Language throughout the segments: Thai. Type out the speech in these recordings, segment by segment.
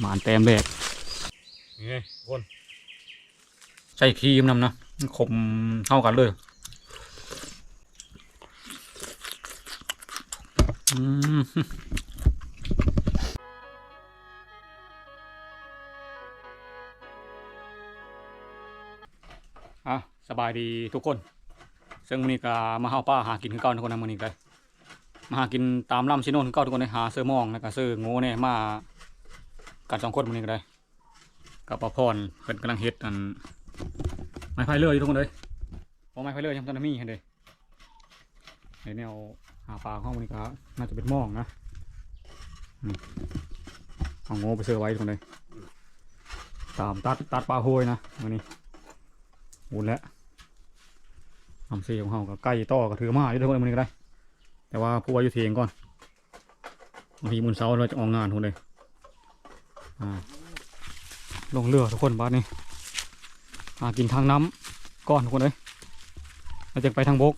หมานแต้มแรกนี่คนใส่ครีมนำนะขมเท่ากันเลยอืมอะสบายดีทุกคน ซึ่งมื้อนี้ก็มาเฮาป้าหากินคือเก่าทุกคนนะมื้อนี้ก็มาหากินตามลำชิโนนคือเก่าทุกคนเลยหาเสื้อหมองแล้วก็เสื้อโง่เนี่ยมา กันสองคนมื้อนี้ก็ได้กับป้าพรเพิ่นกำลังเฮ็ดอันไม้ไผ่เลื่อยอยู่ทุกคนเลยเพราไม้ไผ่เลื่อยยังตอนนั้นมีเห็นเด้ไอ้แนวหาปลาของมื้อนี้ก็น่าจะเป็นหมองนะเอาโง่ไปเสื้อไว้ทุกคนเลยตามตัดตัดปลาโหยนะมื้อนี้อุ่นแล้วทำเสียของเขาก็ใกล้ต่อก็ถือมาอยู่ทุกคนมันก็ได้ แต่ว่าผู้ว่าอยู่เทียงก่อนบางทีมุนเสาเราจะออกงานทุกคนเลย ลงเรือทุกคนบ้านนี้หากินทางน้ำก่อนทุกคนเลยเราจะไปทางบก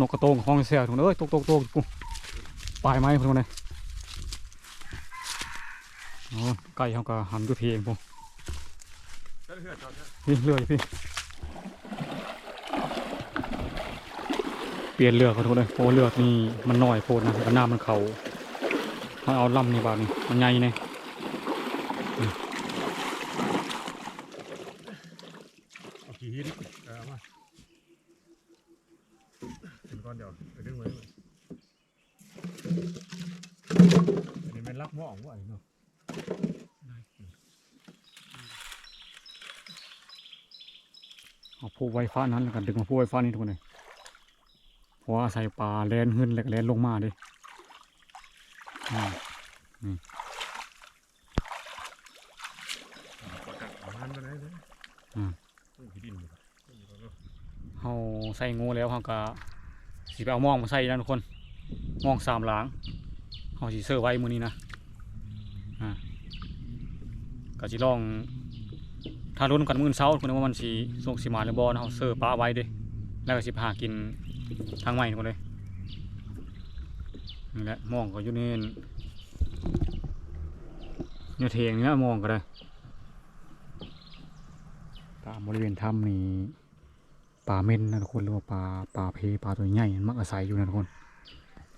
นกกระโตงห้องเสียทุกคนเอ้ยตกตกตกปุ๊ปลายไม้ทุกคนเลยโอ้ไก่เขาก็หันอยู่เทียงปุ๊นี่เรือพี่เปลี่ยนเรือขอโทษเลยเพราะว่าเรือนี่มันน้อยโพดนะแล้วน้ำมันเขาเขาเอาลำนี่บาดนี่มันใหญ่เนี่ยเอากี่หินเออเอามาเป็นก้อนเดียวไปดึงไว้ด้วยอันนี้เป็นลักหม้อของว่าไอ้เนาะเอาผู้ไวฟ้านั้นแล้วก็ดึงมาผู้ไวฟ้านี่ทุกคนเลยเพราะว่าใส่ปลาแลนขึ้นแล้วก็แลนลงมาดิอ่า ประมาณนั้น เลยอืมอุ้ยขี้ดินอยู่ครับอุ้ยอยู่แล้วเขาใส่งูแล้วเขาก็สีไปเอามองมาใส่นะทุกคน มองสามหลางเขาสีเสื้อไว้มือนี้นะอ่าก็จะลองถ้ารุ่นกันมือเช้าคุณว่ามันสีส่งสีมาหรือบอลเขาเสื้อปลาไว้เดิแล้วก็สิพากินทางใหม่ทุกคนเลย นี่แหละมองก็อยู่นี่เนี่ยเทียงนี่นะมองก็ได้ตามบริเวณถ้ำนี้ปลาเม่นนะทุกคนหรือว่าปลาปลาเพปลาตัวใหญ่มันมักอาศัยอยู่นะทุกคน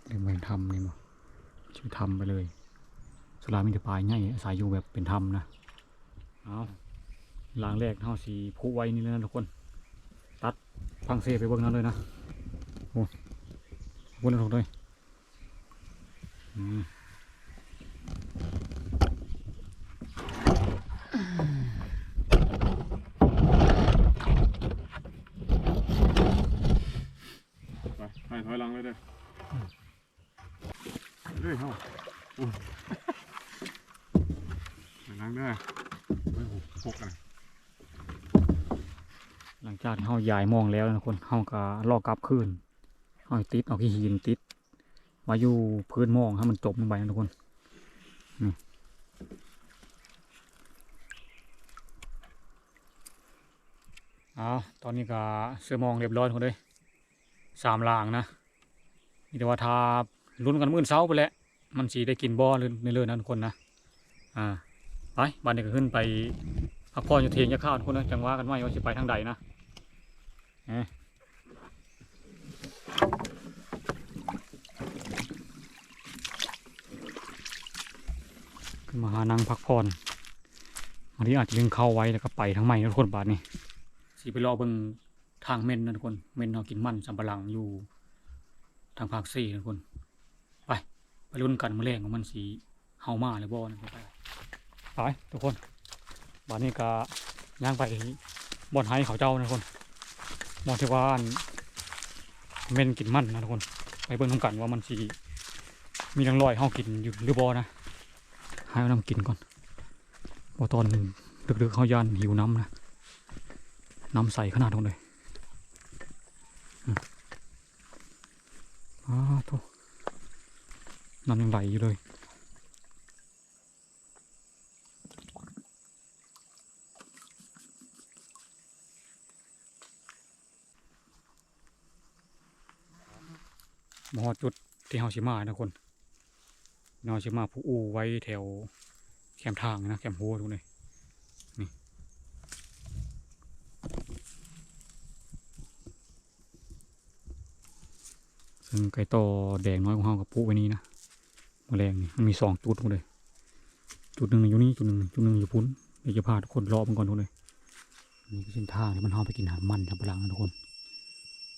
เรียกว่าเป็นถ้ำนี่มั้งชื่อถ้ำไปเลยสุรามีแต่ปลาใหญ่อาศัยอยู่แบบเป็นถ้ำนะเอาหลังแรกเท่าสีพุไว้นี่เลยนะทุกคน ตัดพังเซไปเบื้องนั้นเลยนะโอ้วนลงเลย ไปไปถอยหลังเลยเด้อเรื่อยเฮาอุ้ยถอยหลังเด้อไม่หกหกอะไรหลังจากที่เขาย้ายมองแล้วนะคนเขาก็ลอกกลับคืนเขาติดเอาขี้หินติด ไว้อยู่พื้นมองให้มันจมลงไปนะทุกคนนี่เอาตอนนี้ก็เสื้อมองเรียบร้อยทุกคนเลยสามลางนะมีแต่ว่าทาลุ้นกันมื่นเช้าไปแล้วมันสีได้กินบ่อหรือเรื่องนั้นทุกคนนะอ่าไปบ้านนี้ก็ขึ้นไปพักผ่อนอยู่เทียงจะข้าวทุกคนนะจังว่ากันว่าว่าจะไปทางใดนะเอ๊ะขึ้น มาหานั่งพักผ่อนบางทีอาจจะยังเข้าไว้แล้วก็ไปทางใหม่นะทุกคนบาทนี้สีไปรอเบิ่งทางเม่นนะทุกคน เม่นเรากินมันสำปะหลังอยู่ทางภาคสี่นะทุกคน ไป ไปรุ่นกันมาแรงของมันสีเฮามาเลยบ่นะไปไปทุกคนบ้านนี้ก็ย่างไปบ่อนไห้เขาเจ้านะทุกคนมองที่ว่านเม่นกินมันนะทุกคน ไปเบิ่งทำกันว่ามันสีมีรังรอยเฮากินอยู่หรือบ่นะ ห้เอาน้ำกินก่อนพอตอนดึกๆเขาย่านหิวน้ำนะ น้ำใสขนาดนั้นเลยอ้าวโถน้ำยังไหลอยู่เลยมอจุดที่เฮาชิมานะคน นอชิมาผู้อูไว้แถวแคมทางนะแคมโฮทุกเลยนี่ซึ่งไก่ต่อแดงน้อยของเขากับปุ๊ไว้นี้นะมแมลงนี่มันมีสองจุดทุกเลยจุดหนึ่งอยู่นี่จุดหนึ่งจุดหนึ่งอยู่พุ้นเดี๋ยวจะพาทุกคนรอบมันก่อนทุกเลยนี่คือเส้นทางที่มันเข้าไปกินอาหารมันสับปลังนะทุกคน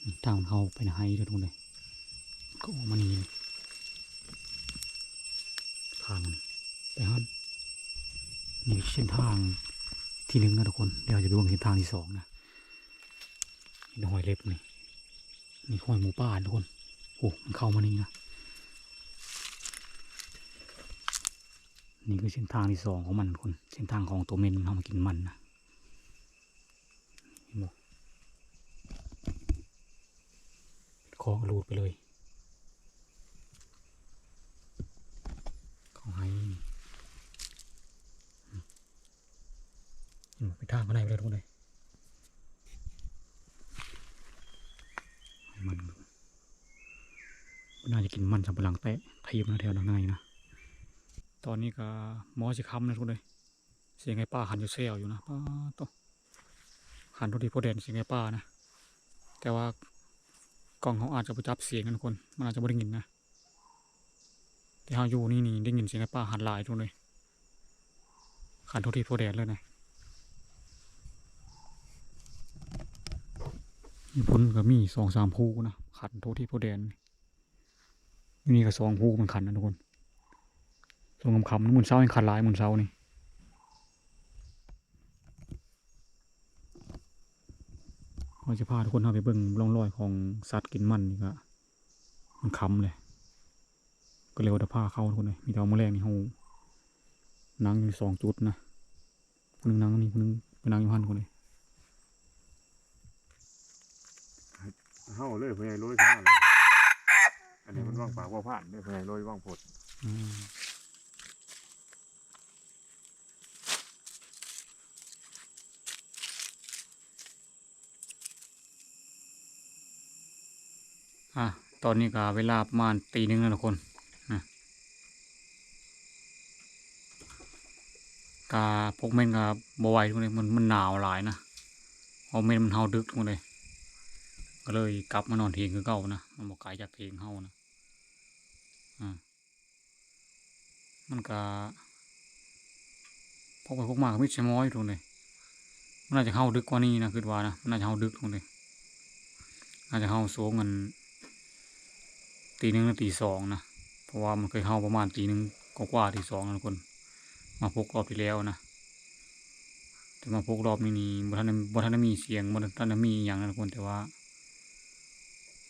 นี่ทางเขาไปในไฮเลยทุกคนเลยก็ออกมานี่นี่ ทางมันไปฮันนี่เส้นทางที่หนึ่งนะทุกคนเดี๋ยวจะไปดูเส้นทางที่สองนะนี่หอยเล็บนี่นี่หอยหมูป่าทุกคนโอ้มันเข้ามานี่นะนี่คือเส้นทางที่สองของมันคนเส้นทางของตัวเมนมันทำมากินมันนะเห็นบอกคอกรูดไปเลย เขาให้อืมเห็นบ่ไปทางข้างในไปเลยทุกคนเลยมันมน่าจะกินมันสับปะหลังแตะทีมนะแถวด้านในนะ ตอนนี้ก็มอสิคำนะทุกคนเลยเสียงไอ้ป้าหันอยู่เซลอยู่นะป้าโตหันทุกทีโพเดนเสียงไอ้ป้านะ แต่ว่ากล้องเขาอาจจะไปจับเสียงกันทุกคน มันอาจจะไม่ได้ยินนะ แต่เขาอยู่นี่นี่ได้ยินเสียงป้าหันหลายทุกเลยหันทุกทีโพเดนเลยนะมีพ้นก็มีสองสามคู่นะขันทุกทีโพเดนนี่นี่ก็สองคู่มันขันนะทุกคนส่งคำคำๆมุนเช้ายังขาดหลายมุนเช้านี่เราจะพาทุกคนเข้าไปเบิ่งร่องรอยของสัตว์กินมันนี่ก็มันคำเลย ก็เร็วแต่พาเข้าทุกคนเลยมีแต่เอาแมลงนี่เขานั่งอยู่สองจุดนะคนหนึงนั่งนี่คนหนึงไปนั่งอยู่หันคนเลยเฮาเลยเพื่อนใหญ่ร้อยขึ้นมาเลยอันนี้มันว่างปากว่าผ่านเนี่ยเพื่อนใหญ่ร้อยว่างผดอืมอะตอนนี้ก็เวลาประมาณตีหนึ่งแล้วทุกคนนะ กาพวกเม่นกับบไหวทุกคนเลยมันมันหนาวหลายนะเพราะเม่นมันเฮาดึกทุกคนเลยก็เลยกลับมานอนเทียงคือเก่านะมันบอกไกลจากเทียงเฮานะอ่ามันก็พกไปพกมาก็มิดชะม้อยทุกคนเลยมันน่าจะเข้าดึกกว่านี้นะคือว่านะมันน่าจะเข้าดึกทุกคนเลยน่าจะเข้าสูงกันตีหนึ่งตีสองนะเพราะว่ามันเคยเข้าประมาณตีหนึ่งกว่าตีสองนะทุกคน มาพกรอบที่แล้วนะแต่มาพกรอบนี้นี่บ่ทันบทันมีเสียงบ่ทันมีอย่างนะทุกคนแต่ว่า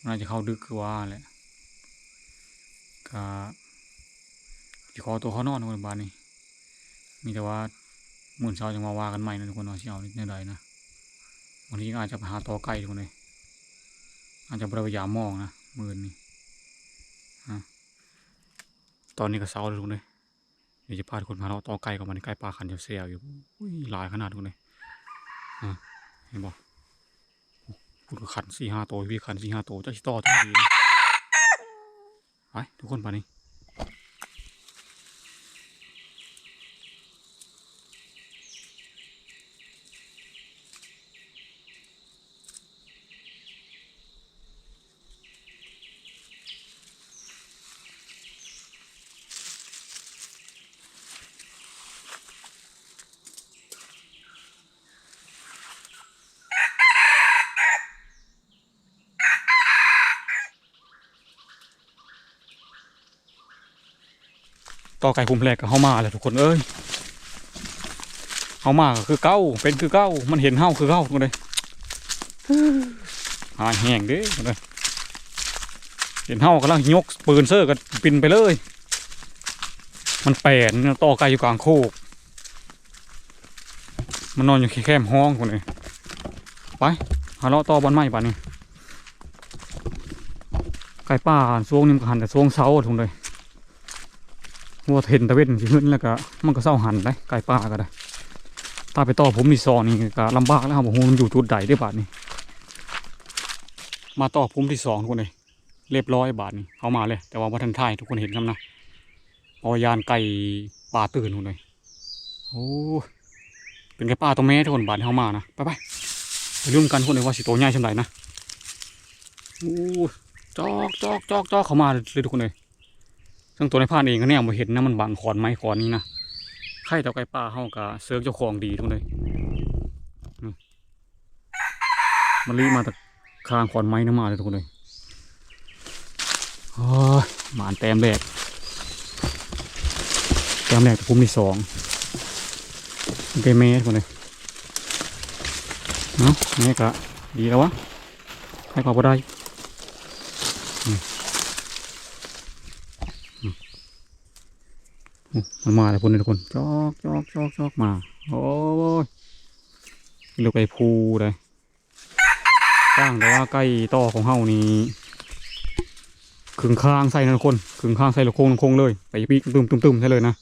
น่าจะเข้าดึกคือว่าแหละก็สิขอตัวเขานอนทุกคนบ้านนี้มีแต่ว่ามื่นเช้าจะมาว่ากันใหม่นะทุกคนว่าสิเอานใดนะวันนี้อาจจะไปหาตอไก่ทุกคนเลยอาจจะบริยามมองนะมื่นนี้ตอนนี้ก็เช้าเลยทุกคนเลย เดี๋ยวจะพาทุกคนมาเราต่อไกลกับมันใกล้ปลาขันเซียวอยู่หลายขนาดทุกคนเลยอะเห็นบอกขันสี่ห้าตัวพี่ขันสี่ห้าตัวเจ้าชิต่อตัวดีไปทุกคนไปนี่ ต่อไก่คุมแรกกับเฮามาเลยทุกคนเอ้ยเฮามาก็คือเก้าเป็นคือเก้ามันเห็นเฮาคือเก้าทุกคนเลยหายแห้งเด้ทุกคนเลยเห็นเฮากำลังยกปืนเซอร์กันปินไปเลย มันแปลนต่อไก่อยู่กลางโคกมันนอนอยู่แคมห้องคนเลยไปหาเลาะต่อบอลไม้ป่านนี้ไก่ป่าสวงนี่มันหันแต่สวงเสาทุกคนเลย วัวเห็นตะเวนขึ้นแล้วก็มันก็เศร้าหันได้ไก่ป่าก็ได้ถ้าไปต่อผมที่ซอนี่ก็ลำบากแล้วครับผมมันอยู่จุดใดได้บาทนี่มาต่อผมที่สองทุกคนเลยเรียบร้อยบาทนี่เขามาเลย แต่ว่าวัฒนทายทุกคนเห็นครับนะปอยานไก่ป่าตื่นหมดเลยโอ้เป็นไก่ป่าตัวแม่ทุกคนบาดเข้ามานะไปไปไปรุ่นกันคนเลยว่าสิโตใหญ่ชำไรนะโอ้จอกจอกจอกจอกเข้ามาเลยทุกคนเลย ซึ่งตัวในพานเองก็เนี่ยมาเห็นนะมันบังขอนไม้ขอนนี้นะไข่เต่าไก่ป่าเฮากะเสือกเจ้าของดีทุกคนเลยมันรีมาจากคางขอนไม้น้ำมาเลยทุกคนเลยโอ้ยหมานแต้มแรกแต้มแรกกับพุ่มที่สองโอเคเมสคนเลยเนาะเมสกะดีแล้ววะให้กว่าบ่ได้อืมอืมอื มันมาแล้วคนเลยทุกคนจอกจอกจอกจอกมา โอ้ยลูกไก่พูเลยตั้งแต่ว่าใกล้ต่อของเฮานี่ขึงข้างใส่นะทุกคนขึงข้างใส่ลูกโค้งลูกโค้งเลยไปปีกตุ้มตุ้มตุ้มใช่เลยนะ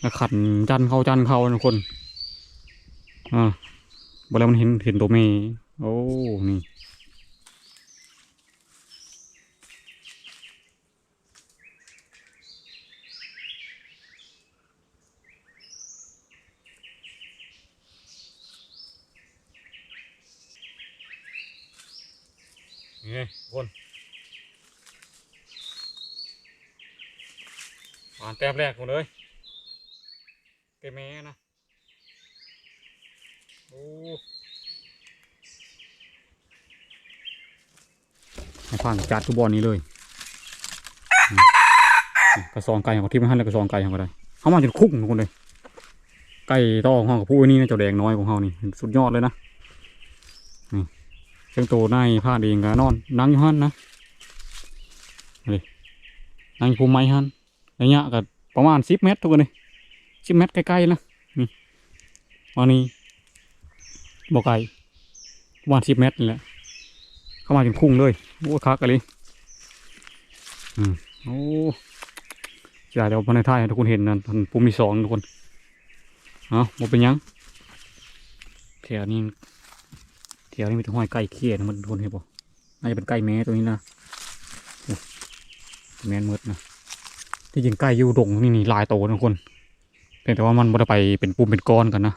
แล้วขันจันเข้าจันเข้านะทุกคนอ่าบอแล้วมันเห็นเห็นตัวเมย์โอ้นี่ นี่คนอ่านแต้มแรกหมดเลยเกมแม่นะ โอ้ให้ผ่านจัดทุกบอลนี้เลยกระซองไก่ของที่ไม่ให้เลยกระซองไก่ของเขาได้เขามาจนคุ้งทุกคนเลยไก่ต่อของเขากับผู้นี่นะเจ้าแดงน้อยของเขานี่สุดยอดเลยนะ เชียงโตนายพลาดเองก็นอน นั่งอยู่หันนะนี่นั่งภูมิไม้หันระยะก็ประมาณสิบเมตรทุกคนเลยสิบเมตรใกล้ๆนะวันนี้บอกไก่ประมาณสิบเมตรนี่แหละเข้ามาถึงคุ้งเลยโอ้คักกันเลยอืมโอ้จ่ายเดี๋ยวพันในท้ายทุกคนเห็นนะทันปุ่มที่สองทุกคนเอาหมเป็นยังแถวนี้ ถวนี้มีแต่ห้อยไก่เขี้ยนะมันทนเห็นป่น่าจะเป็นไก่แม้ตัวนี้นะแม่นหมดนะที่จริงไก่อยู่ดงนี่นี่ลายโตนะทุกคนเพียงแต่ว่ามันบ่ได้ไปเป็นปุ่มเป็นก้อนกันนะ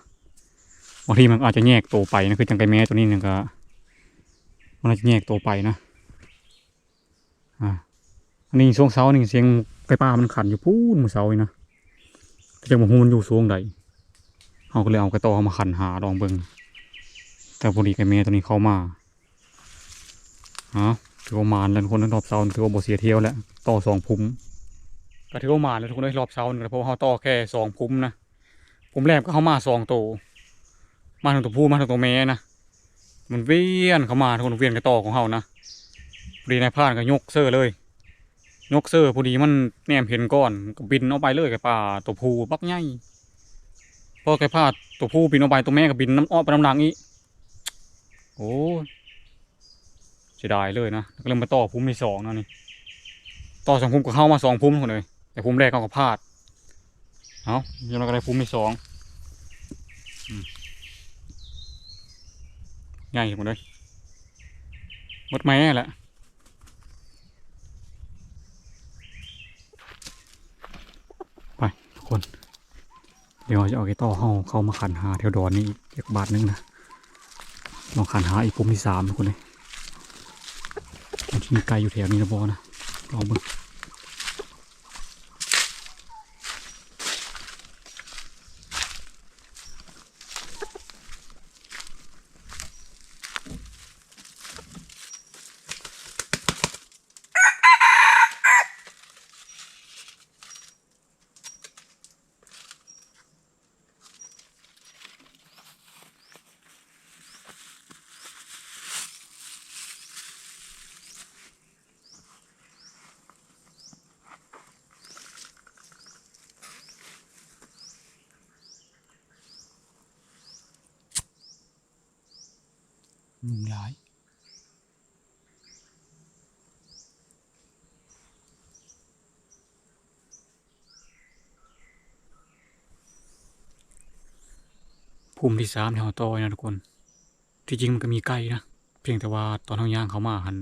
บางทีมันอาจจะแยกโตไปนะคือจังไก่แม่ตัวนี้นี่ก็มันอาจจะแยกโตไปนะอ่าอันนี้ช่วงเช้านี่เสียงไก่ป่ามันขันอยู่พูนมือเช้านี่นะแต่จังบ่ฮู้มันอยู่สูงใดเขาก็เลยเอาไก่ต่อมาขันหาลองเบิ่ง แต่พอดีไก่แม่ตัวนี้เข้ามาอ๋อถือว่ามานแล้วทุกคนนั้นรอบเช้าถือว่าบ่เสียเที่ยวแล้วต่อสองพุ่มก็ถือว่ามาแล้วทุกคนได้รอบเช้านี่เพราะว่าเขาต่อแค่สองพุ่มนะพุ่มแรกก็เขามาสองตัวมาถึงตัวผู้มาถึงตัวแม่นะมันเวียนเข้ามาทุกคนเวียนกระต่อของเขานะพอดีนายพานก็ยกเซอร์เลย ยกเซอร์พอดีมันแนมเห็นก้อนก็บินเอาไปเลยกับป่าตัวผู้บักใหญ่พอแกพลาดตัวผู้บินเอาไปตัวแม่ก็บินน้ำอ้อไปน้ำหลังอีก โอ้ยเสียดายเลยนะก็เลยมาต่อพุ่มที่สองนะนี่ ต่อสองภูมิก็เข้ามาสองภูมิคนเลยแต่ภูมิแรกเขาก็พลาด เอายังไงก็ได้ภูมิที่สองง่ายหมดเลยหมดไม้แหละไปทุกคน เดี๋ยวจะเอาไอ้ต่อเข้าเข้ามาขันหาแถวดอนนี่อีกบาทนึงนะ ลองขันหาอีกผมที่สามทุกคนเลยมันจะมีไกลอยู่แถวนี้นะบอนะลองเบิ่ง ยุงร้ายภูมิที่สามที่าต่อยนะทุกคน ที่จริงมันก็มีไก่นะ เพียงแต่ว่าตอนเขาย่างเขามาหัน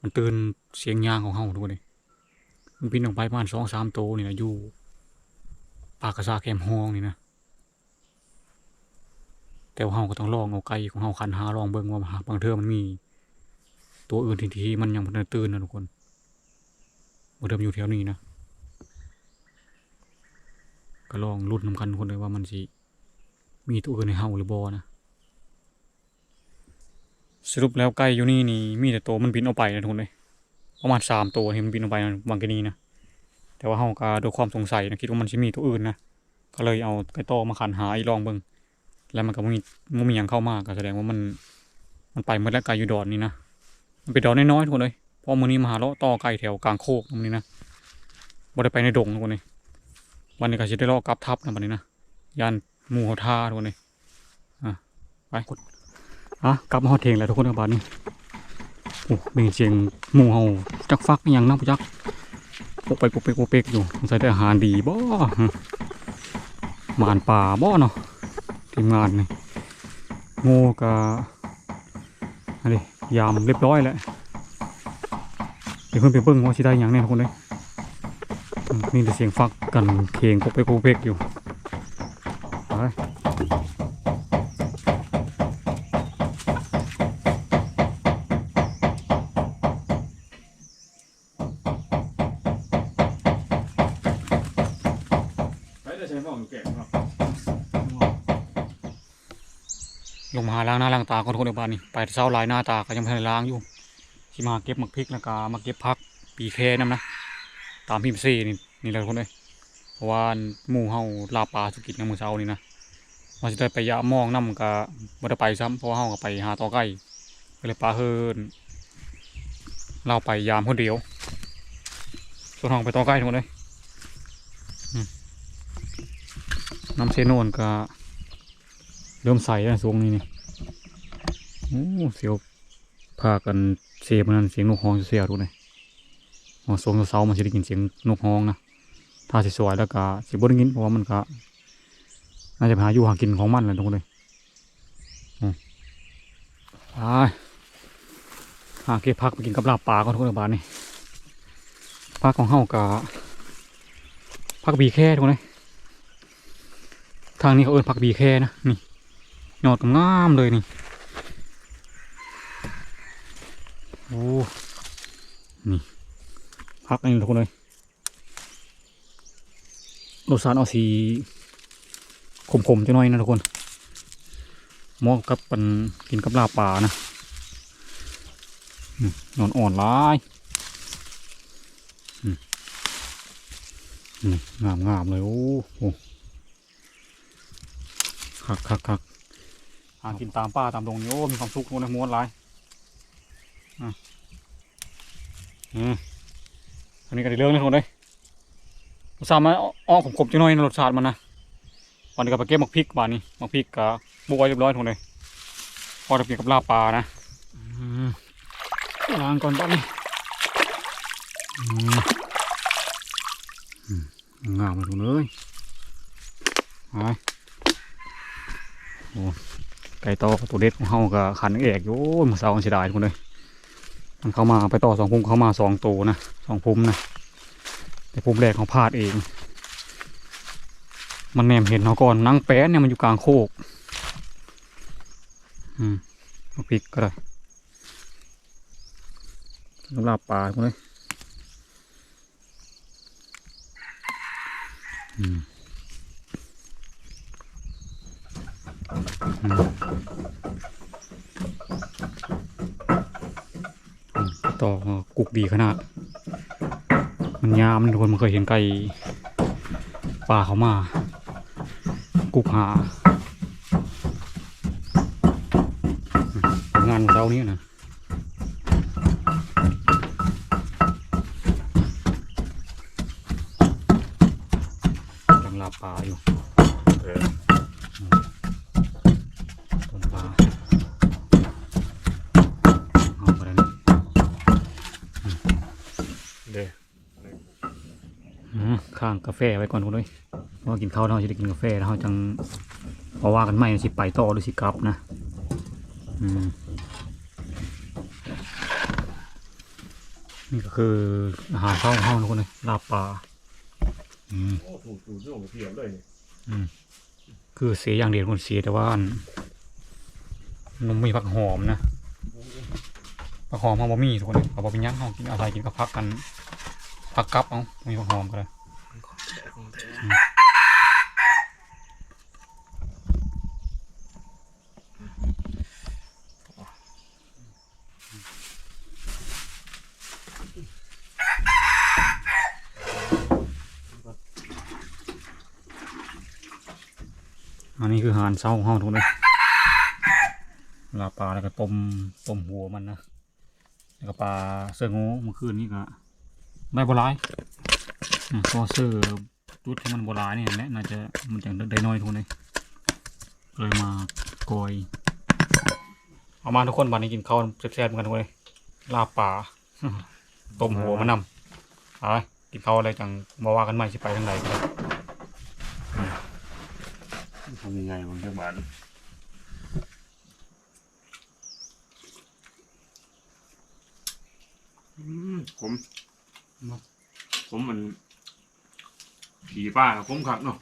มันตื่นเสียงย่างของเขาทุกคนเลยมันบินออกไปประมาณสองสามโตนี่นะอยู่ปากกระซาแคมฮองนี่นะ แต่ว่าเฮาก็ต้องลองเอาไก่ของเฮาคันหาลองเบิ่งว่าหาบางเทื่อมันมี ตัวอื่นทีที่มันยังบ่ทันตื่นนะทุกคนบ่เดิมอยู่แถวนี้นะก็ลองลุ้นนำกันคนเลยว่ามันสิมีตัวอื่นในเฮาหรือบ่นะสรุปแล้วไก่อยู่นี่นี่มีแต่ตัวมันบินออกไปนะทุกคนเลยประมาณสามตัวที่มันบินออกไปนะบางกรณีนะแต่ว่าเฮาก็ด้วยความสงสัยนะคิดว่ามันจะมีตัวอื่นนะก็เลยเอาไก่โตอมาขันหาอีลองเบิ่ง แล้วมันก็บ่มีบ่มีหยังเข้ามาก็แสดงว่ามัน มันไปหมดแล้วไก่อยู่ดอนนี่นะมันเป็นดอนน้อยๆทุกคนเลยเพราะมือนี้มาหาเลาะต่อไก่แถวกลางโคกมื้อนี้นะบ่ได้ไปในดงทุกคนเลยวันนี้ก็สิได้เลาะกลับทับนะบัดนี้นะยานหมู่เฮาท่าทุกคนเลยอะไปกดอะกลับมาฮอดเทงแล้วทุกคนครับบาดนี้โอ้เป็นเสียงหมูเฮาจักฟักยังนะพ่อจักปกไปปกไปปกเปกอยู่สงสัยได้อาหารดีบ่หมานป่าบ่เนาะ ทีมงานนี่โง่กะอันนี้ยามเรียบร้อยแล้วเดี๋ยวเพิ่นไปเพิ่งว่าสิได้อยังแน่ทุกคนเลยนี่แต่เสียงฟักกันเคงปกไปปกเปกอยู่ คนคนเดียวบ้านนี่ไปเช้าลายหน้าตาก็ยังไม่ได้ล้างอยู่ที่มาเก็บหมักพริกแล้วก็มาเก็บพักปีแค่น้ำนะตามพิมพ์ซีนี่นี่แหละคนเลยเพราะว่าหมู่เฮาลาปลาสุกิจในมือเช้านี่นะว่าจะได้ไปยะมองน้ำก็บ่ได้ไปซ้ำเพราะว่าเฮาก็ไปหาตอไก่ก็เลยปลาเฮินเราไปยามคนเดียวส่วนห้องไปตอไก่ทุกคนเลยน้ำเซโนนก็เริ่มใสแล้วทรงนี้นี่ โอ้เสียวพากันเสียมันนั่นเสียงนกฮ้องเสียดูเลยอ๋อทรงเสามันจะได้ยินเสียงนกฮ้องนะถ้าสิสวยแล้วก็สิบ่ได้ยินเพราะว่ามันก็น่าจะหาอยู่หากินของมันแหละทุกคนเลยอืมไปหาเก็บผักไปกินกับลาบปลาก่อนทุกคนบ้านนี่ผักของเฮากะผักบีแค่ทุกคนเลยทางนี้เขาเอิ้นผักบีแค่นะนี่ยอดงามเลยนี่ โอ้นี่ผักเอันนี้ทุกคนเลยรสชาติเอาสีขมๆจังน่อยนะทุกคนเหมาะกับปันกินกับลาปลานะอนอนอ่อนหลายอืมงามๆเลย โอ้โหคักคักคักหากินตามป่าตามดงนี่โอ้มีความสุขโน้นนม้วนหลาย อืมอันนี้ก็ได้เรื่องเลยคนเลยรสชาติมันอ้อขมขมๆจังหน่อยนรสชาติมันนะวันนี้ก็ไปเก็บหมักพริกบานนี้หมักพริกกับบวยเรียบร้อยทุกคนเลยพอจะกินกับลาปลานะล้างก่อนบ้านนี้อืมอืมงามเลยทุกคนเลยไปไก่ต่อตัวเด็ดของเฮากับขันเอกอยู่มือเสาเสียดายทุกคนเลย มันเข้ามาไปต่อสองพุ่มเข้ามาสองตัวนะสองพุ่มนะแต่พุ่มแรกเขาพลาดเอง มันแนมเห็นเขาก่อนนั่งแป๊ะเนี่ยมันอยู่กลางโคกอืมเอาพริกก็ได้สำหรับปลาทุกนเลยอืม ต่อกุกดีขนาด มันยามทุกคนมันเคยเห็นไก่ป่าเขามา กุกหางานเช้านี้นะ ข้างกาแฟไว้ก่อนคุณด้วยเพราะกินข้าวเราจะได้กินกาแฟแล้วเราจังเพราะว่ากันไม่สิไปต่อหรือสิกลับนะอืมนี่ก็คืออาหารเช้าของห้องทุกคนเลยลาบปลาอืมโอ้ถูกถูกเรื่องเพียบเลยนี่คือเสียอย่างเดียวคนเสียแต่ว่านมันมีผักหอมนะผักหอมเขาบ่มีทุกคนเลยเขาบอกเป็นหยังเขากินอะไรกินกับผักกันผักกับเอามีผักหอมก็ได้ นนี้คือหารเช้าห้องทุกนเลยลาปลาแล้วก็ต้มต้มหัวมันนะแล้วก็ปลาเสื้องูเมื่อคืนนี้ก็ได้บหลายอืมเพอเสื้อจุดที่มันบหลายนี่แหละน่าจะมันจะได้น้อยทุกนเลยเลยมากอยเอามาทุกคนวันนี้กินข้าวแซ่บๆกันทุกเลยลาปลาต้มหัวมันนำอาไปกินข้าวอะไรจังมาว่ากันใหม่สิไปทางไหนกัน ทำยังไงมันจะหวานอืมผมผมมันขี่ป้าน่ะผมขักเนาะ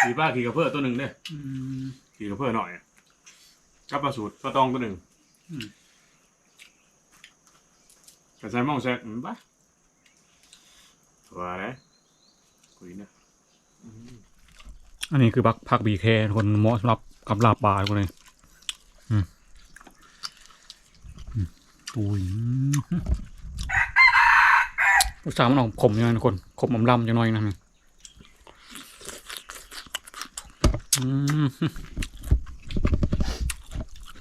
ขี่ป้าขี่กระเพื่อตัวหนึ่งเด้อืมขี่กระเพื่อหน่อยกับปลาสูตรปลาตองตัวหนึ่งอืมกระใส่หมองแซกมันปะว่าเลยคุยนะอืม อันนี้คือพักพักบีแคทุกคนเหมาะสำหรับกับลาบปลาทุกคนเลยอืมอืมอุ้ยอุตส่าห์มันออกขมยังไงทุกคนขมอำลำจังหน่อยนะนี่อืม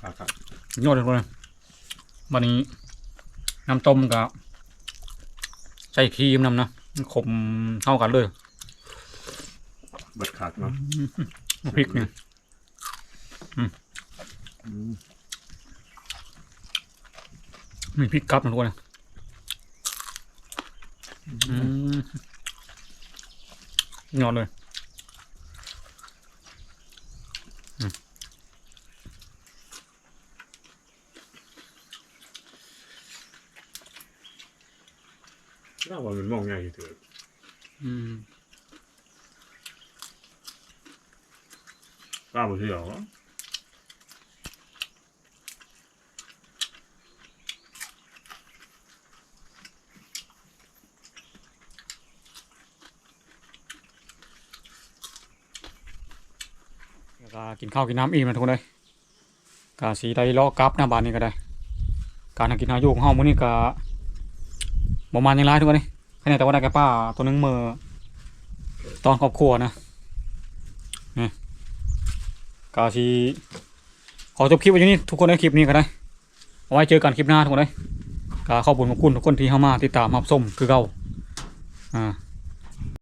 ครับครับยอดเลยทุกคนเลยวันนี้น้ำต้มกับใส่ครีมน้ำนะขมเท่ากันเลย เบิดขาดเนาะพริกเนี่ยอืมมีพริกกับนะทุกคนนะอืมยอดเลยน่าว่ามันมองไงอยู่เถอะอืม กล้าบ่เที่ยวะแล้วก็กินข้าวกินน้ำอิ่มนะทุกคนเลยกาสีได้ล้อกลับหน้าบ้านนี่ก็ได้การหากินหาอยู่ของเฮามื้อนี้ก็ประมาณยังไรทุกคนเลยแค่ไหนแต่ว่าได้แก่ป้าตัวนึงเมื่อตอนครอบครัวนะ ก็สีขอจบคลิปไว้ที่นี่ทุกคนในคลิปนี้ก็ได้เอาไว้เจอกันคลิปหน้าทุกคนเลยกาขอบคุณขอบคุณทุกคนที่เข้ามาติดตามรับชมคือเก่าอ่า